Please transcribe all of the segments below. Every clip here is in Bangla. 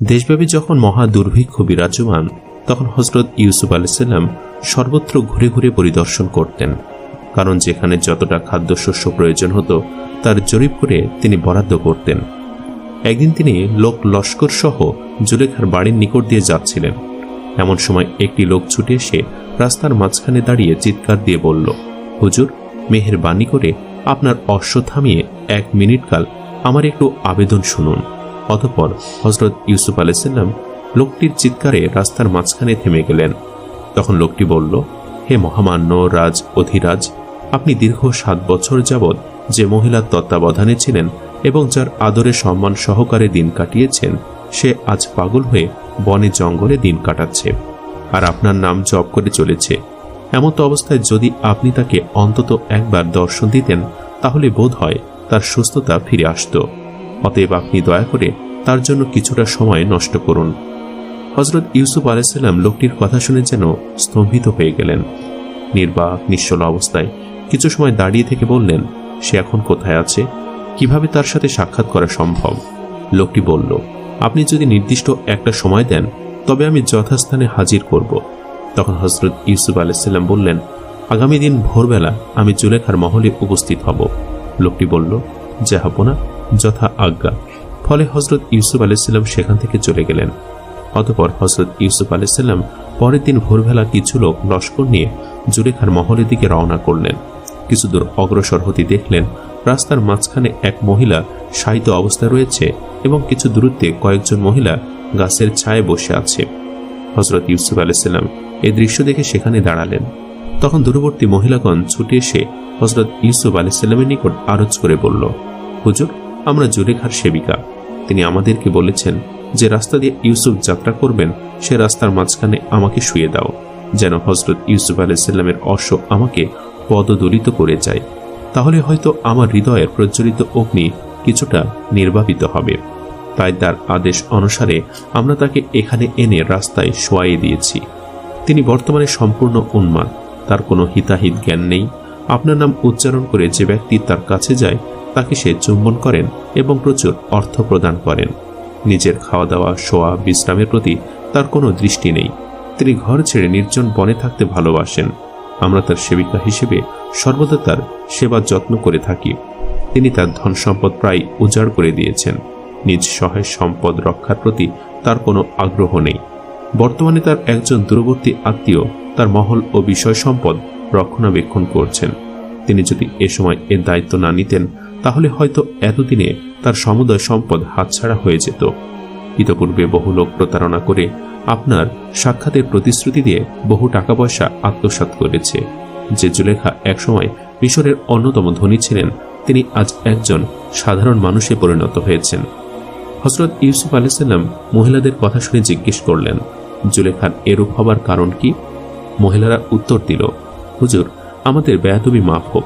দেশব্যাপী যখন মহা দুর্ভিক্ষ বিরাজমান, তখন হজরত ইউসুফ আলাইসাল্লাম সর্বত্র ঘুরে ঘুরে পরিদর্শন করতেন, কারণ যেখানে যতটা খাদ্যশস্য প্রয়োজন হতো, তার জরিপ করে তিনি বরাদ্দ করতেন। একদিন তিনি লোক লস্কর সহ জুলেখার বাড়ির নিকট দিয়ে যাচ্ছিলেন। এমন সময় একটি লোক ছুটে এসে রাস্তার মাঝখানে দাঁড়িয়ে চিৎকার দিয়ে বলল, হুজুর মেহের বাণী করে আপনার অশ্ব থামিয়ে এক মিনিট কাল আমার একটু আবেদন শুনুন। অতঃপর হজরত ইউসুফ আলাইসাল্লাম লোকটির চিৎকারে রাস্তার মাঝখানে থেমে গেলেন। তখন লোকটি বলল, হে মহামান্য রাজ অধিরাজ, আপনি দীর্ঘ সাত বছর যাবৎ যে মহিলার তত্ত্বাবধানে ছিলেন এবং যার আদরে সম্মান সহকারে দিন কাটিয়েছেন, সে আজ পাগল হয়ে বনে জঙ্গলে দিন কাটাচ্ছে আর আপনার নাম জপ করে চলেছে। এমত অবস্থায় যদি আপনি তাকে অন্তত একবার দর্শন দিতেন, তাহলে বোধ হয় তার সুস্থতা ফিরে আসত। অতএব আপনি দয়া করে তার জন্য কিছুটা সময় নষ্ট করুন। হজরত ইউসুফ আলাইসাল্লাম লোকটির কথা শুনে যেন স্তম্ভিত হয়ে গেলেন। নির্বাক, নিশ্চল অবস্থায় কিছু সময় দাঁড়িয়ে থেকে বললেন, সে এখন কোথায় আছে? কীভাবে তার সাথে সাক্ষাৎ করা সম্ভব? লোকটি বলল, আপনি যদি নির্দিষ্ট একটা সময় দেন, তবে আমি যথাস্থানে হাজির করব। তখন হজরত ইউসুফ আলাইসাল্লাম বললেন, আগামী দিন ভোরবেলা আমি জুলেখার মহলে উপস্থিত হব। লোকটি বলল যাহাবনা যথা আজ্ঞা। ফলে হজরত ইউসুফ আলাইসাল্লাম সেখান থেকে চলে গেলেন। অতপর হজরত ইউসুফ আলাইসাল্লাম পরের দিন ভোরবেলা কিছু লোক লস্কর নিয়ে জুলেখার মহলের দিকে রওনা করলেন। কিছু দূর অগ্রসর হতে দেখলেন রাস্তার মাঝখানে এক মহিলা শায়িত অবস্থায় রয়েছে এবং কিছু দূরত্বে কয়েকজন মহিলা গাছের ছায়ে বসে আছে। হজরত ইউসুফ আলাইসাল্লাম এই দৃশ্য দেখে সেখানে দাঁড়ালেন। তখন দূরবর্তী মহিলাগণ ছুটে এসে হজরত ইউসুফ আলাইসাল্লামের নিকট আরজ করে বলল, হুজুর আমরা জুলেখার সেবিকা। তিনি আমাদেরকে বলেছেন যে রাস্তা দিয়ে ইউসুফ যাত্রা করবেন, সে রাস্তার মাঝখানে আমাকে শুয়ে দাও, যেন হজরত ইউসুফ আলাইসাল্লামের অশ্ব আমাকে পদদলিত করে যায়। তাহলে হয়তো আমার হৃদয়ের প্রজ্বলিত অগ্নি কিছুটা নির্বাপিত হবে। তাই তার আদেশ অনুসারে আমরা তাকে এখানে এনে রাস্তায় শোয়াইয়ে দিয়েছি। তিনি বর্তমানে সম্পূর্ণ উন্মাদ, তার কোনো হিতাহিত জ্ঞান নেই। আপনার নাম উচ্চারণ করে যে ব্যক্তি তার কাছে যায় তাকে সে চুম্বন করেন এবং প্রচুর অর্থ প্রদান করেন। নিজের খাওয়া দাওয়া শোয়া, বিশ্রামের প্রতি তার কোনো দৃষ্টি নেই। তিনি ঘর ছেড়ে নির্জন বনে থাকতে ভালোবাসেন। আমরা তার সেবিকা হিসেবে সর্বদা তার সেবা যত্ন করে থাকি। তিনি তার ধন সম্পদ প্রায় উজাড় করে দিয়েছেন। নিজ সহায় সম্পদ রক্ষার প্রতি তার কোনো আগ্রহ নেই। বর্তমানে তার একজন দূরবর্তী আত্মীয় তার মহল ও বিষয় সম্পদ রক্ষণাবেক্ষণ করছেন। তিনি যদি এ সময় এর দায়িত্ব না নিতেন তাহলে হয়তো এতদিনে তার সমুদয় সম্পদ হাতছাড়া হয়ে যেত। ইতপূর্বে বহু লোক প্রতারণা করে আপনার সাক্ষাতের প্রতিশ্রুতি দিয়ে বহু টাকা পয়সা আত্মসাৎ করেছে। যে জুলেখা একসময় মিশরের অন্যতম ধনী ছিলেন। তিনি আজ একজন সাধারণ মানুষে পরিণত হয়েছেন। হজরত ইউসুফ আলাইসাল্লাম মহিলাদের কথা শুনে জিজ্ঞেস করলেন, জুলেখার এরূপ হবার কারণ কি? মহিলারা উত্তর দিল, হুজুর, আমাদের বেয়াদবি মাফ হোক।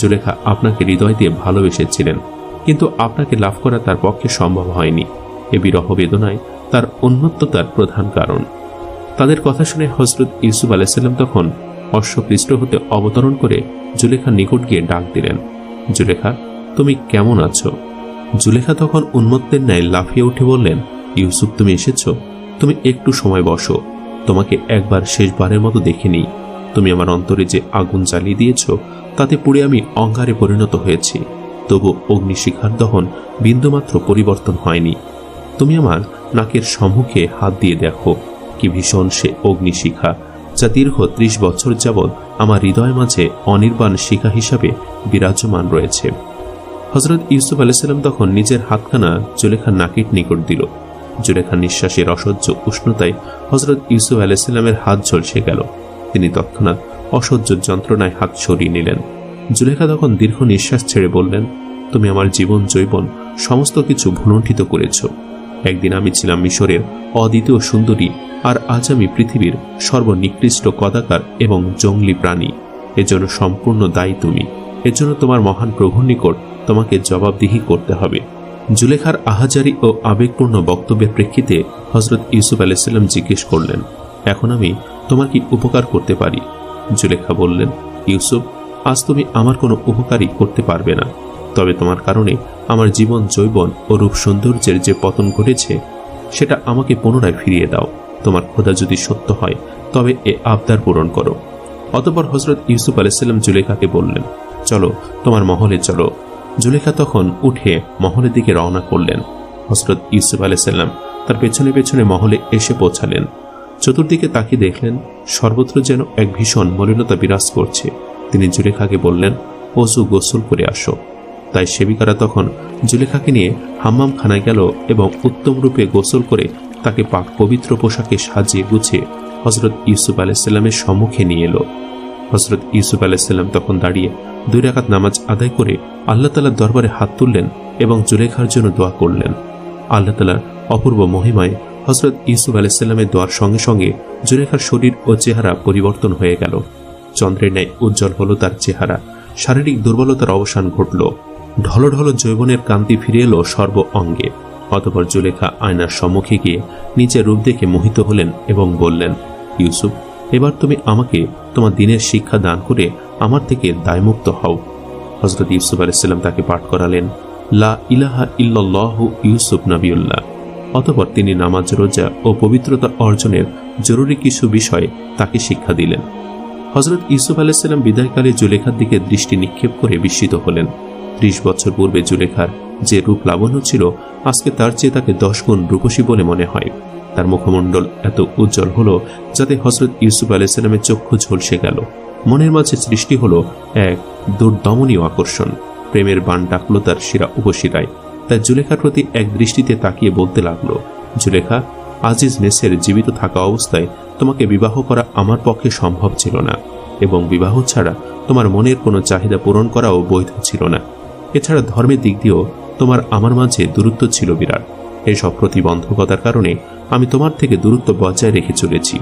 জুলেখা আপনাকে হৃদয় দিয়ে ভালোবেসেছিলেন, কিন্তু আপনাকে লাভ করা তার পক্ষে সম্ভব হয়নি। এ বিরহ বেদনায় তার উন্মত্ততার প্রধান কারণ। তাদের কথা শুনে হজরত ইউসুফ আলাইসাল্লাম তখন অশ্বপৃষ্ঠ হতে অবতরণ করে জুলেখার নিকট গিয়ে ডাক দিলেন, জুলেখা, তুমি কেমন আছো? জুলেখা তখন উন্মত্তের ন্যায় লাফিয়ে উঠে বললেন, ইউসুফ, তুমি এসেছ? তুমি একটু সময় বসো। তোমাকে একবার শেষবারের মতো দেখিনি তুমি আমার অন্তরে যে আগুন জ্বালিয়ে দিয়েছ তাতে পুড়ে আমি অঙ্গারে পরিণত হয়েছি। তবু অগ্নিশিখার দহন বিন্দুমাত্র পরিবর্তন হয়নি। তুমি আমার নাকের সম্মুখে হাত দিয়ে দেখো কি ভীষণ সে অগ্নিশিখা, যা দীর্ঘ ত্রিশ বছর যাবৎ আমার হৃদয় মাঝে অনির্বাণ শিখা হিসাবে বিরাজমান রয়েছে। হজরত ইউসুফ আলাইসাল্লাম তখন নিজের হাতখানা জুলেখার নাকের নিকট দিল। জুলেখার নিঃশ্বাসের অসহ্য উষ্ণতায় হজরত ইউসুফ আলাইসাল্লামের হাত ঝলসে গেল। তিনি তৎক্ষণাৎ অসহ্য যন্ত্রণায় হাত সরিয়ে নিলেন। জুলেখা তখন দীর্ঘ নিঃশ্বাস ছেড়ে বললেন, তুমি আমার জীবন জৈবন সমস্ত কিছু ভুলণ্ঠিত করেছ। একদিন আমি ছিলাম মিশরের অদ্বিতীয় সুন্দরী আর আজ আমি পৃথিবীর সর্বনিকৃষ্ট কদাকার এবং জঙ্গলি প্রাণী। এজন্য সম্পূর্ণ দায়ী তুমি। এজন্য তোমার মহান প্রভুর নিকট তোমাকে জবাবদিহি করতে হবে। জুলেখার আহাজারি ও আবেগপূর্ণ বক্তব্যের প্রেক্ষিতে হজরত ইউসুফ আলাইসাল্লাম জিজ্ঞেস করলেন, এখন আমি তোমার কি উপকার করতে পারি? জুলেখা বললেন, ইউসুফ, আজ তুমি আমার কোনো উপকারই করতে পারবে না। তবে তোমার কারণে আমার জীবন জৈবন ও রূপ সৌন্দর্যের যে পতন ঘটেছে, সেটা আমাকে পুনরায় ফিরিয়ে দাও। তোমার খোদা যদি সত্য হয়, তবে এ আবদার পূরণ করো। অতপর হজরত ইউসুফ আলাইসাল্লাম জুলেখাকে বললেন, চলো, তোমার মহলে চলো। জুলেখা তখন উঠে মহলের দিকে রওনা করলেন। হজরত ইউসুফ আলাইসাল্লাম তার পেছনে পেছনে মহলে এসে পৌঁছালেন। চতুর্দিকে তাকিয়ে দেখলেন, সর্বত্র যেন এক ভীষণ মলিনতা বিরাজ করছে। তিনি জুলেখাকে বললেন অজু গোসল করে আসো। তাই সেবিকারা তখন জুলেখাকে নিয়ে হাম্মাম খানায় গেল এবং উত্তম রূপে গোসল করে তাকে পাক পবিত্র পোশাকে সাজিয়ে গুছিয়ে হজরত ইউসুফ আলাইসাল্লামের সম্মুখে নিয়ে এলো। হজরত ইউসুফ আলাইসাল্লাম তখন দাঁড়িয়ে দুই রাকাত নামাজ আদায় করে আল্লাহ তালার দরবারে হাত তুললেন এবং জুলেখার জন্য দোয়া করলেন। আল্লাহ তালার অপূর্ব মহিমায় হজরত ইউসুফ আলাইসাল্লামের দোয়ার সঙ্গে সঙ্গে জুলেখার শরীর ও চেহারা পরিবর্তন হয়ে গেল। চন্দ্রের ন্যায় উজ্জ্বল হল তার চেহারা। শারীরিক দুর্বলতার অবসান ঘটল। ঢলঢল যৌবনের কান্তি ফিরে এলো সর্ব অঙ্গে। অতপর জুলেখা আয়নার সম্মুখে গিয়ে নিজের রূপ দেখে মোহিত হলেন এবং বললেন, ইউসুফ, এবার তুমি আমাকে তোমার দিনের শিক্ষা দান করে আমার থেকে দায়মুক্ত হও। হজরত ইউসুফ আলাইসাল্লাম তাকে পাঠ করালেন, লা ইলাহা ইল্লাল্লাহ ইউসুফ নবিউল্লাহ। অতপর তিনি নামাজ, রোজা ও পবিত্রতা অর্জনের জরুরি কিছু বিষয় তাকে শিক্ষা দিলেন। হজরত ইউসুফ আলাইসাল্লাম বিদায়কালে জুলেখার দিকে দৃষ্টি নিক্ষেপ করে বিস্মিত হলেন। ত্রিশ বছর পূর্বে জুলেখার যে রূপ লাবণ্য ছিল, আজকে তার চেয়ে তাকে দশ গুণ রূপসী বলে মনে হয়। তার মুখমণ্ডল এত উজ্জ্বল হলো যাতে হজরত ইউসুফ আলাইসাল্লামের চক্ষু ঝলসে গেল। মনের মাঝে সৃষ্টি হলো এক দুর্দমনীয় আকর্ষণ। প্রেমের বান ডাকলো তার শিরা উপশিরায়। তার জুলেখার প্রতি এক দৃষ্টিতে তাকিয়ে বলতে লাগল, জুলেখা, আজিজ মেসের জীবিত থাকা অবস্থায় তোমাকে বিবাহ করা আমার পক্ষে সম্ভব ছিল না এবং বিবাহ ছাড়া তোমার মনের কোনো চাহিদা পূরণ করাও বৈধ ছিল না। এছাড়া ধর্মের দিক দিয়েও তোমার আমার মাঝে দূরত্ব ছিল বিরাট। এসব প্রতিবন্ধকতার কারণে আমি তোমার থেকে দূরত্ব বজায় রেখে চলেছি।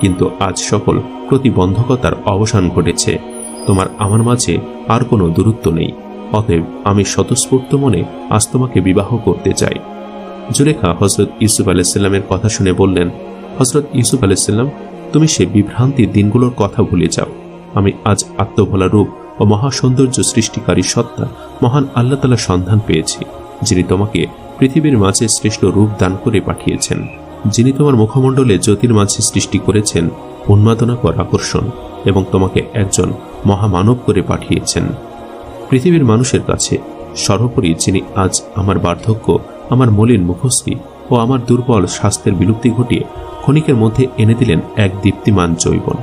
কিন্তু আজ সকল প্রতিবন্ধকতার অবসান ঘটেছে। তোমার আমার মাঝে আর কোনো দূরত্ব নেই। অতএব আমি স্বতঃস্ফূর্ত মনে আজ তোমাকে বিবাহ করতে চাই। জুলেখা হজরত ইউসুফ আলাইসাল্লামের কথা শুনে বললেন হজরত ইউসুফ আলাইসাল্লাম তুমি সে বিভ্রান্তির দিনগুলোর কথা ভুলে যাও। আমি আজ আত্মভোলা রূপ ও মহাসৌন্দর্য সৃষ্টিকারী সত্তা মহান আল্লাহ তালা সন্ধান পেয়েছি, যিনি তোমাকে পৃথিবীর মাঝে শ্রেষ্ঠ রূপ দান করে পাঠিয়েছেন। যিনি তোমার মুখমণ্ডলে জ্যোতির মাঝে সৃষ্টি করেছেন উন্মাদনাকর আকর্ষণ এবং তোমাকে একজন মহামানব করে পাঠিয়েছেন। পৃথিবীর মানুষের কাছে সর্বোপরি যিনি আজ আমার বার্ধক্য, আমার মলিন মুখশ্রী ও আমার দুর্বল স্বাস্থ্যের বিলুপ্তি ঘটিয়ে ক্ষণিকের মধ্যে এনে দিলেন এক দীপ্তিমান জৈবন।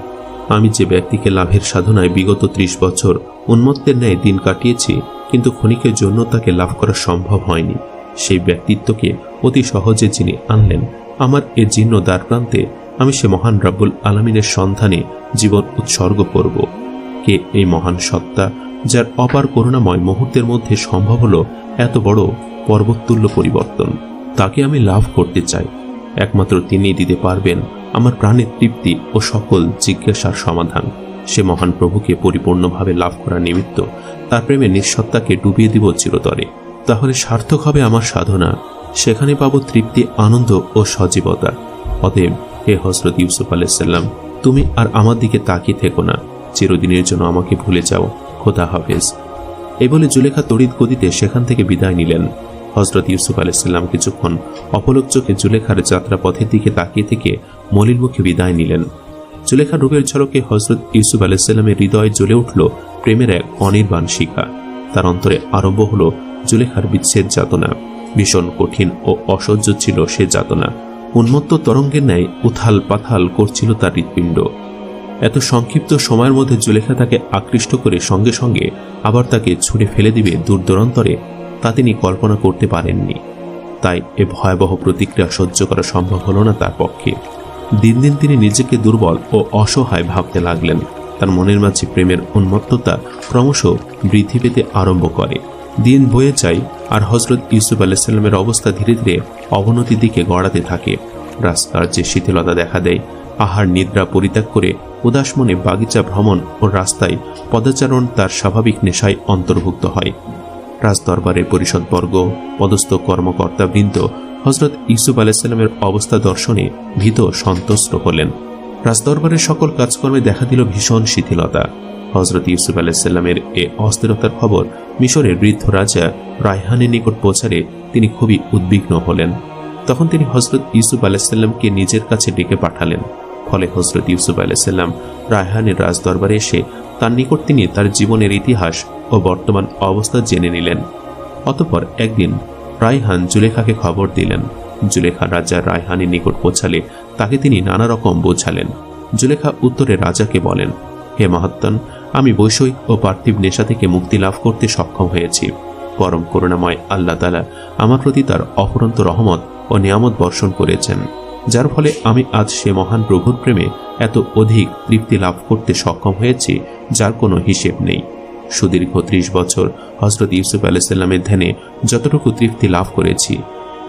আমি যে ব্যক্তিকে লাভের সাধনায় বিগত ত্রিশ বছর উন্মত্তের ন্যায় দিন কাটিয়েছি, কিন্তু ক্ষণিকের জন্য তাকে লাভ করা সম্ভব হয়নি। সেই ব্যক্তিত্বকে অতি সহজে যিনি আনলেন, আমার এ জীর্ণ দ্বার প্রান্তে আমি সে মহান রাব্বুল আলমিনের সন্ধানে জীবন উৎসর্গ করব। কে এই মহান সত্তা যার অপার করুণাময় মুহূর্তের মধ্যে সম্ভব হলো এত বড় পর্বতুল্য পরিবর্তন। তাকে আমি লাভ করতে চাই। একমাত্র তিনি দিতে পারবেন আমার প্রাণের তৃপ্তি ও সকল জিজ্ঞাসার সমাধান। সে মহান প্রভুকে পরিপূর্ণভাবে লাভ করার নিমিত্ত তার প্রেমে নিঃসত্তাকে ডুবিয়ে দিব চিরতরে। তাহলে সার্থক হবে আমার সাধনা। সেখানে পাবো তৃপ্তি, আনন্দ ও সজীবতা। অতএব হে হজরত ইউসুফ আলাইসাল্লাম তুমি আর আমার দিকে তাকিয়ে থেকো না। চিরদিনের জন্য আমাকে ভুলে যাও। খোদা হাফেজ। এই বলে জুলেখা তড়িৎ গতিতে সেখান থেকে বিদায় নিলেন। হজরত ইউসুফ আলাইসাল্লাম কিছুক্ষণ অপলক চোখে জুলেখার যাত্রা পথের দিকে তাকিয়ে থেকে মলির মুখে বিদায় নিলেন। জুলেখা রূপের ঝলকে হজরত ইউসুফ আলাইসাল্লামের হৃদয়ে জ্বলে উঠল প্রেমের এক অনির্বাণ শিখা। তার অন্তরে আরম্ভ হল জুলেখার বিচ্ছেদ যাতনা। ভীষণ কঠিন ও অসহ্য ছিল সে যাতনা। উন্মত্ত তরঙ্গের ন্যায় উথাল পাথাল করছিল তার হৃৎপিণ্ড। এত সংক্ষিপ্ত সময়ের মধ্যে জুলেখা তাকে আকৃষ্ট করে সঙ্গে সঙ্গে আবার তাকে ছুড়ে ফেলে দিবে দূরদূরান্তরে তা তিনি কল্পনা করতে পারেননি। তাই এ ভয়াবহ প্রতিক্রিয়া সহ্য করা সম্ভব হলো না তার পক্ষে। দিন দিন তিনি নিজেকে দুর্বল ও অসহায় ভাবতে লাগলেন। তার মনের মাঝে প্রেমের উন্মত্ততা ক্রমশ বৃদ্ধি পেতে আরম্ভ করে। দিন বয়ে যায় আর হজরত ইউসুফ আলাইসাল্লামের অবস্থা ধীরে ধীরে অবনতির দিকে গড়াতে থাকে। রাস্তার যে শিথিলতা দেখা দেয়, আহার নিদ্রা পরিত্যাগ করে উদাস মনে বাগিচা ভ্রমণ ও রাস্তায় পদাচারণ তার স্বাভাবিক নেশায় অন্তর্ভুক্ত হয়। রাজদরবারের পরিষদবর্গ, পদস্থ কর্মকর্তাবৃন্দ হজরত ইউসুফ আলাইসাল্লামের অবস্থা দর্শনে ভীত সন্তুষ্ট হলেন। রাজদরবারের সকল কাজকর্মে দেখা দিল ভীষণ শিথিলতা। হজরত ইউসুফ আলাইসাল্লামের এ অস্থিরতার খবর মিশরের বৃদ্ধ রাজা রায়হানের নিকট পৌঁছারে তিনি খুবই উদ্বিগ্ন হলেন। তখন তিনি হজরত ইউসুফ আলাইসাল্লামকে নিজের কাছে ডেকে পাঠালেন। ফলে হজরত ইউসুফ আলাইসাল্লাম রায়হানের রাজদরবারে এসে তার নিকট তিনি তার জীবনের ইতিহাস ও বর্তমান অবস্থা জেনে নিলেন। অতপর একদিন রায়হান জুলেখাকে খবর দিলেন। জুলেখা রাজা রায়হানের নিকট পৌঁছালে তাকে তিনি নানা রকম বোঝালেন। জুলেখা উত্তরে রাজাকে বলেন, হে মহাত্মন আমি বৈষয়িক ও পার্থিব নেশা থেকে মুক্তি লাভ করতে সক্ষম হয়েছি। পরম করুণাময় আল্লাহ তালা আমার প্রতি তার অপরন্ত রহমত ও নিয়ামত বর্ষণ করেছেন। যার ফলে আমি আজ সে মহান প্রভুর প্রেমে এত অধিক তৃপ্তি লাভ করতে সক্ষম হয়েছি, যার কোনো হিসেব নেই। সুদীর্ঘ ত্রিশ বছর হজরত ইউসুফ আলাইসাল্লামের ধ্যানে যতটুকু তৃপ্তি লাভ করেছি,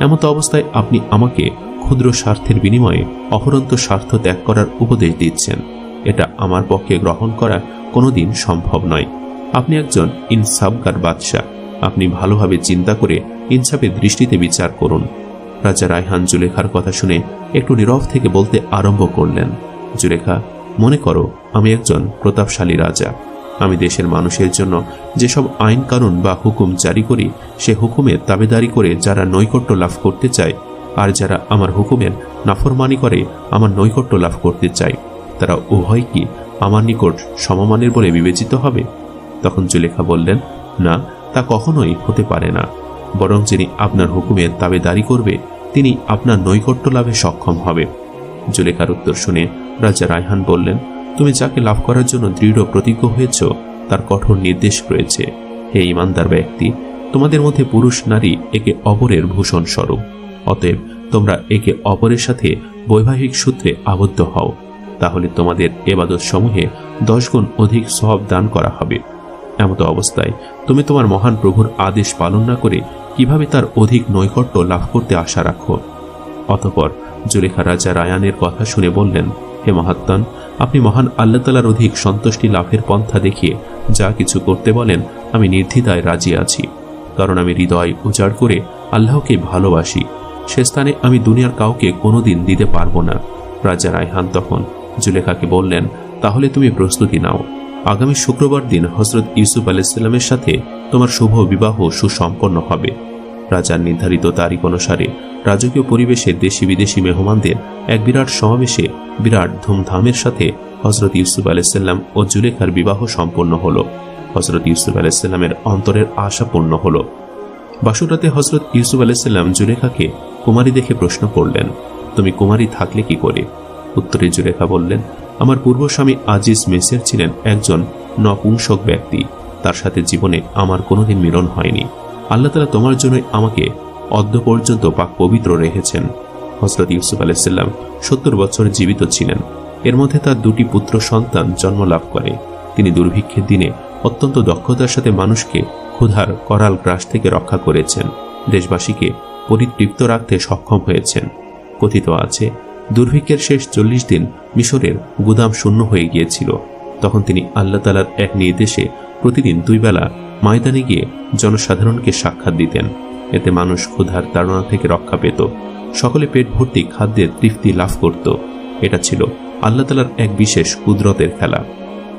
এমত অবস্থায় আপনি আমাকে ক্ষুদ্র স্বার্থের বিনিময়ে অপরন্ত স্বার্থ ত্যাগ করার উপদেশ দিচ্ছেন। এটা আমার পক্ষে গ্রহণ করা কোনোদিন সম্ভব নয়। আপনি একজন ইনসাবগার বাদশাহ। আপনি ভালোভাবে চিন্তা করে ইনসাফের দৃষ্টিতে বিচার করুন। রাজা রায়হান জুলেখার কথা শুনে একটু নীরব থেকে বলতে আরম্ভ করলেন জুলেখা মনে করো, আমি একজন প্রতাপশালী রাজা। আমি দেশের মানুষের জন্য যেসব আইন কানুন বা হুকুম জারি করি, সে হুকুমের দাবেদারি করে যারা নৈকট্য লাভ করতে চায় আর যারা আমার হুকুমের নাফরমানি করে, আমার নৈকট্য লাভ করতে চায়, তারা উভয় কি আমার নিকট সমমানের বলে বিবেচিত হবে? তখন জুলেখা বললেন, না, তা কখনোই হতে পারে না। বরং যিনি আপনার হুকুমের দাবেদারি করবে তিনি আপনার নৈকট্য লাভে সক্ষম হবে। জুলেখার উত্তর শুনে রাজা রায়হান বললেন, তুমি যাকে লাভ করার জন্য দৃঢ় প্রতিজ্ঞ হয়েছ, তার কঠোর নির্দেশ রয়েছে। হে ইমানদার ব্যক্তি, তোমাদের মধ্যে পুরুষ নারী একে অপরের ভূষণ স্বরূপ। অতএব তোমরা একে অপরের সাথে বৈবাহিক সূত্রে আবদ্ধ হও। তাহলে তোমাদের এবাদত সমূহে দশ গুণ অধিক সব দান করা হবে। এমত অবস্থায় তুমি তোমার মহান প্রভুর আদেশ পালন না করে কীভাবে তার অধিক নৈকট্য লাভ করতে আশা রাখো? অতপর জুলেখা রাজা রায়ানের কথা শুনে বললেন, হে মহাত্মান আপনি মহান আল্লাহ তালার অধিক সন্তুষ্টি লাভের পন্থা দেখিয়ে যা কিছু করতে বলেন, আমি নির্দ্বিধায় রাজি আছি। কারণ আমি হৃদয় উজাড় করে আল্লাহকে ভালোবাসি। সে স্থানে আমি দুনিয়ার কাউকে কোনোদিন দিতে পারব না। রাজা রায়হান তখন জুলেখাকে বললেন, তাহলে তুমি প্রস্তুতি নাও। আগামী শুক্রবার দিন হজরত ইউসুফ আলাইসাল্লামের সাথে তোমার শুভ বিবাহ সুসম্পন্ন হবে। রাজার নির্ধারিত তারিখ অনুসারে রাজকীয় পরিবেশে দেশি বিদেশি মেহমানদের এক বিরাট সমাবেশে বিরাট ধুমধামের সাথে হজরত ইউসুফ আলাইসাল্লাম ও জুলেখার বিবাহ সম্পন্ন হল। হজরত ইউসুফ আলাইসাল্লামের অন্তরের আশা পূর্ণ হল। বাসুরাতে হজরত ইউসুফ আলাইসাল্লাম জুলেখাকে কুমারী দেখে প্রশ্ন করলেন, তুমি কুমারী থাকলে কি করে? উত্তরে জুলেখা বললেন, আমার পূর্বস্বামী আজিজ মেসের ছিলেন একজন নপুংসক ব্যক্তি। তার সাথে জীবনে আমার কোনোদিন মিলন হয়নি। আল্লাহ তালা তোমার জন্য আমাকে অদ্য পর্যন্ত পাক পবিত্র রেখেছেন। হজরত ইউসুফ আলাইসাল্লাম সত্তর বছর জীবিত ছিলেন। এর মধ্যে তার দুটি পুত্র সন্তান জন্ম লাভ করে। তিনি দুর্ভিক্ষের দিনে অত্যন্ত দক্ষতার সাথে মানুষকে ক্ষুধার করাল গ্রাস থেকে রক্ষা করেছেন। দেশবাসীকে পরিতৃপ্ত রাখতে সক্ষম হয়েছেন। কথিত আছে, দুর্ভিক্ষের শেষ চল্লিশ দিন মিশরের গুদাম শূন্য হয়ে গিয়েছিল। তখন তিনি আল্লাহ তালার এক নির্দেশে প্রতিদিন দুই বেলা ময়দানে গিয়ে জনসাধারণকে সাক্ষাৎ দিতেন। এতে মানুষ ক্ষুধার তাড়না থেকে রক্ষা পেত। সকলে পেট ভর্তি খাদ্যের তৃপ্তি লাভ করত। এটা ছিল আল্লাহ তালার এক বিশেষ কুদরতের খেলা।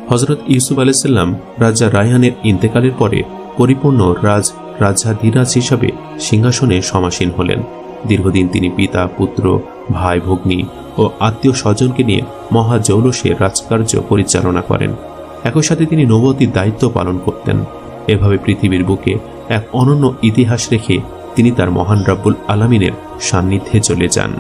হজরত ইউসুফ আলাইসাল্লাম রাজা রায়হানের ইন্তেকালের পরে পরিপূর্ণ রাজ রাজাধিরাজ হিসাবে সিংহাসনে সমাসীন হলেন। দীর্ঘদিন তিনি পিতা, পুত্র ভাই ভগ্নী ও আত্মীয় স্বজনকে নিয়ে মহাজৌলসে রাজকার্য পরিচালনা করেন। একই সাথে তিনি নবতির দায়িত্ব পালন করতেন। এভাবে পৃথিবীর বুকে এক অনন্য ইতিহাস রেখে তিনি তার মহান রাব্বুল আলামিনের সান্নিধ্যে চলে যান।